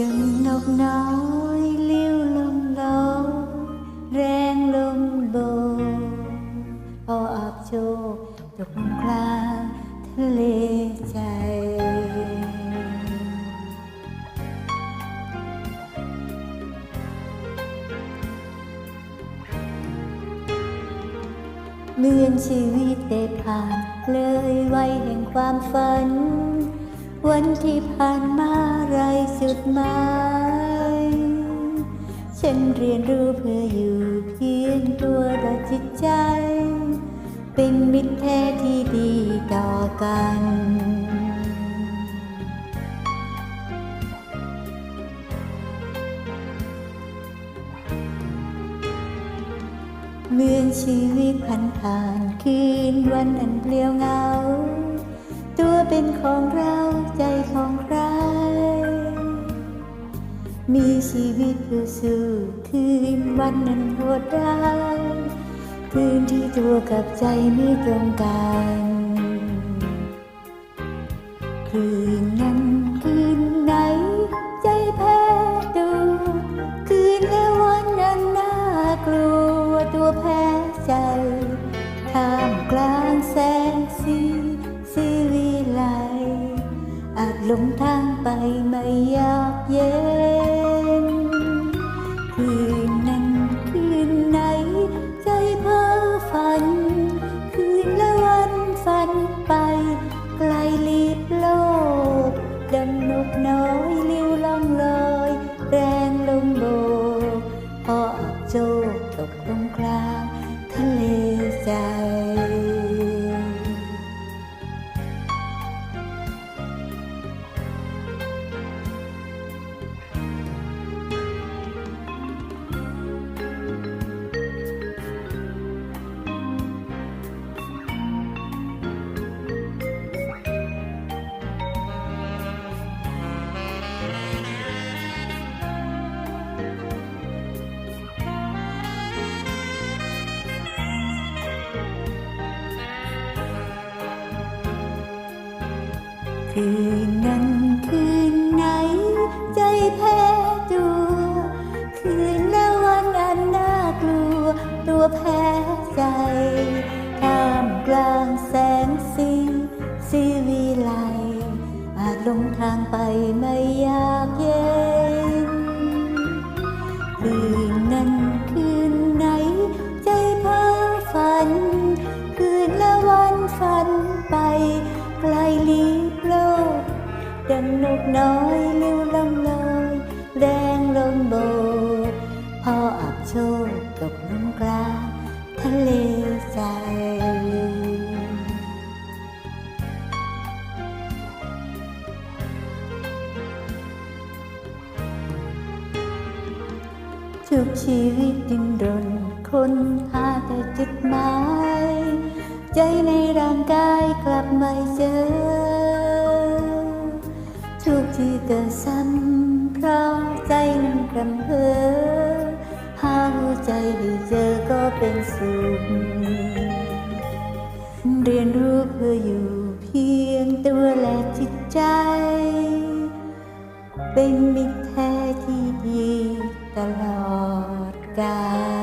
ดังนกน้อยลิ้วลมลอยแรงลมโบพออาบโชกตกลงกลางทะเลใจเมือนชีวิตได้ผ่านเลยวัยแห่งความฝัน วันที่ผ่านมาไรจุดหมาย ฉันเรียนรู้เพื่ออยู่เพียงตัวและจิตใจ เป็นมิตรแท้ที่ดีต่อกันเมื่อชีวิตผ่านผ่านคืนวันอันเปลี่ยวเหงา เป็นของเราใจของใคร มีชีวิตเพื่อสู้คืนวันนั้นโหดร้ายคืนที่ตัวกับใจไม่ตรงกันคืนนั้นคืนไหนใจแพ้ตัวคืนและวันนั้นน่ากลัวตัวแพ้ใจท่ามกลางแสง หลงทางไปไม่อยากเย็น คืนนั้นคืนไหน ใจแพ้ตัว คืนและวันอันน่ากลัว ตัวแพ้ใจท่ามกลางแสงสีสีวิไลอาจลงทางไปไม่อยากเย็น ดังนกน้อยลิ้วล่องลอยแรงลมโบกพออับโชกตกลงกลางทะเลใจทุกชีวิตดิ้นรนคนหาแต่จุดหมาย ใจในร่างกายกลับไม่เจอ ทุกที่เกิดซ้ำเพราะใจนั้นกำเพ้อหาหัวใจให้เจอก็เป็นสุขเรียนรู้เพื่ออยู่เพียงตัวและจิตใจ เป็นมิตรแท้ที่ดีตลอดกาล